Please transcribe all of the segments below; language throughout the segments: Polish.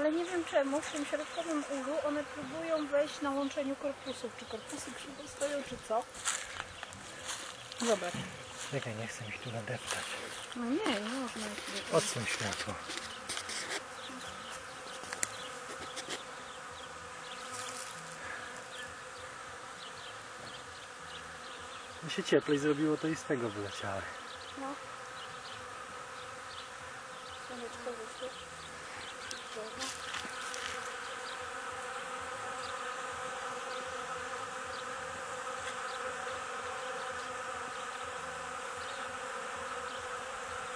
Ale nie wiem czemu w tym środkowym ulu one próbują wejść na łączeniu korpusów. Czy korpusy krzywo stoją, czy co? Zobacz. Czekaj, nie chcę mi tu nadeptać. No nie, nie można ich tutaj- Odsuń światło. Mi się cieplej zrobiło, to i z tego wyleciały. No. Słoneczko wyszło. Dobra.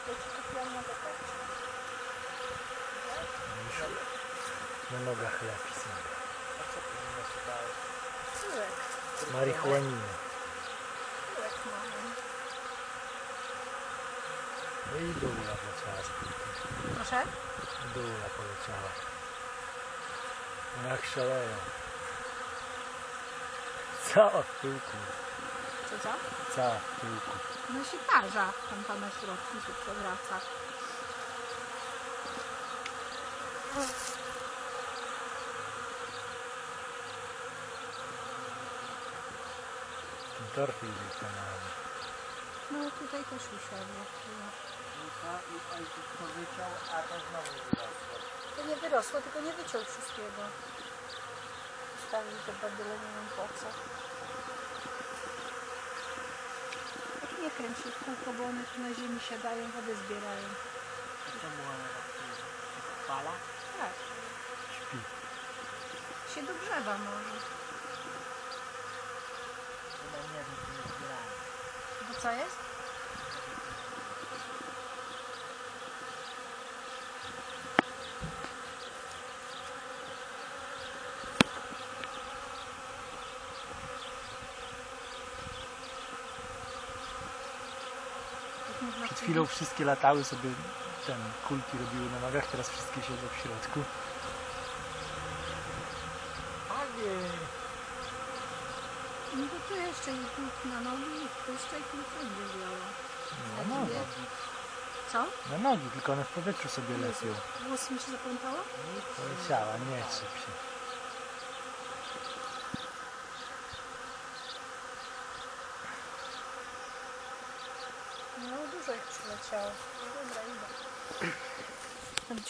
Ja ci kupiłam na zakaz. Na nogach lepi są. Tyłek. Marihuaniny. Tyłek mamy. No i z piłki. Proszę? Dula poleciała. Jak szaleją. Cała w pyłku. Co co? Cała w pyłku. No się tarza tam na środku się przewraca. Był kanalny. No tutaj też usiadło. I ojciec to wyciął, a to znowu wyrosło. To nie wyrosło, tylko nie wyciął wszystkiego. Zostawił te badyle, nie wiem po co. Tak nie kręć się w kółko, bo one tu na ziemi siadają, wodę zbierają. To czemu ona tak się fala? Tak, Śpi. się dogrzewa może. Chyba nie wiem, czy nie zbierałem. Bo co jest? Przed chwilą wszystkie latały sobie, ten kulki robiły na nogach, teraz wszystkie siedzą w środku. Panie! No to tu jeszcze i kulki na nogi, puszczę i kulki będzie wzięła. Na nogi. Co? Na nogi, tylko one w powietrzu sobie lepią. Włos mi się zaplątało? Poleciała, nie trzyp się. No dużo ich przyleciało. Dobra, idę.